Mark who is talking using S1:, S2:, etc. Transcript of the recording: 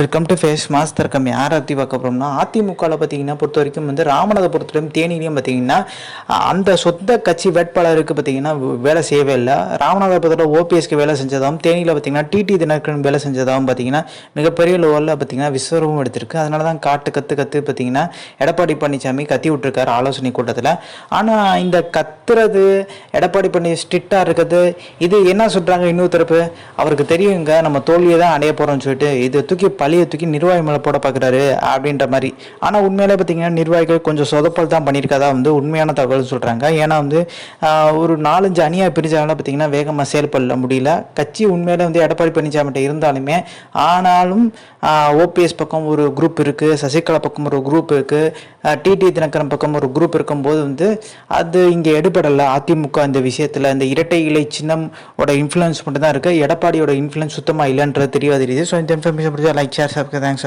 S1: Welcome to face master கம் யார் பற்றி பார்க்க போகிறோம்னா அதிமுகவில் பார்த்தீங்கன்னா பொறுத்த வரைக்கும் வந்து ராமநாதபுரத்துலையும் தேனிலையும் பார்த்தீங்கன்னா அந்த சொந்த கட்சி வேட்பாளருக்கு பார்த்தீங்கன்னா வேலை செய்யவே இல்லை. ராமநாதபுரத்தில் ஓபிஎஸ்க்கு வேலை செஞ்சதாகவும் தேனியில் பார்த்தீங்கன்னா டிடி தினகரன் வேலை செஞ்சதாகவும் பார்த்தீங்கன்னா மிகப்பெரிய லெவலில் பார்த்தீங்கன்னா விஸ்வரூபம் எடுத்திருக்கு. அதனால தான் காட்டு கற்று கற்று பார்த்தீங்கன்னா எடப்பாடி பழனிசாமி கத்தி விட்டுருக்காரு ஆலோசனை கூட்டத்தில். ஆனால் இந்த கத்துறது எடப்பாடி பழனி ஸ்ட்ரிக்டாக இருக்கிறது இது என்ன சொல்கிறாங்க இன்னொரு தரப்பு? அவருக்கு தெரியுங்க நம்ம தோல்வியை தான் அடைய போகிறோம்னு சொல்லிட்டு இது தூக்கி பழியை தூக்கி நிர்வாகி மேலே போட பார்க்குறாரு அப்படின்ற மாதிரி. ஆனால் உண்மையிலே பார்த்தீங்கன்னா நிர்வாகிகள் கொஞ்சம் சொதப்பல் தான் பண்ணியிருக்கதா வந்து உண்மையான தகவல் சொல்கிறாங்க ஏன்னா வந்து ஒரு நாலஞ்சு அணியாக பிரிஞ்சாலும் பார்த்தீங்கன்னா வேகமாக செயல்பட முடியல. கட்சி உண்மையிலே வந்து எடப்பாடி பழனிசாமிகிட்ட இருந்தாலுமே ஆனாலும் ஓபிஎஸ் பக்கம் ஒரு குரூப் இருக்குது சசிகலா பக்கம் ஒரு குரூப் இருக்குது டிடி தினகரன் பக்கம் ஒரு குரூப் இருக்கும்போது வந்து அது இங்கே எடுபடலை. அதிமுக இந்த விஷயத்தில் இந்த இரட்டை இலை சின்னம் ஓட இன்ஃப்ளூயன்ஸ் மட்டும் தான் இருக்குது எடப்பாடியோட இன்ஃப்ளூயன்ஸ் சுத்தமாக இல்லைன்றது தெரிய தெரியுது. ஸோ இந்த இன்ஃபர்மேஷன் பிடிச்சா like chat. Have a good thanks.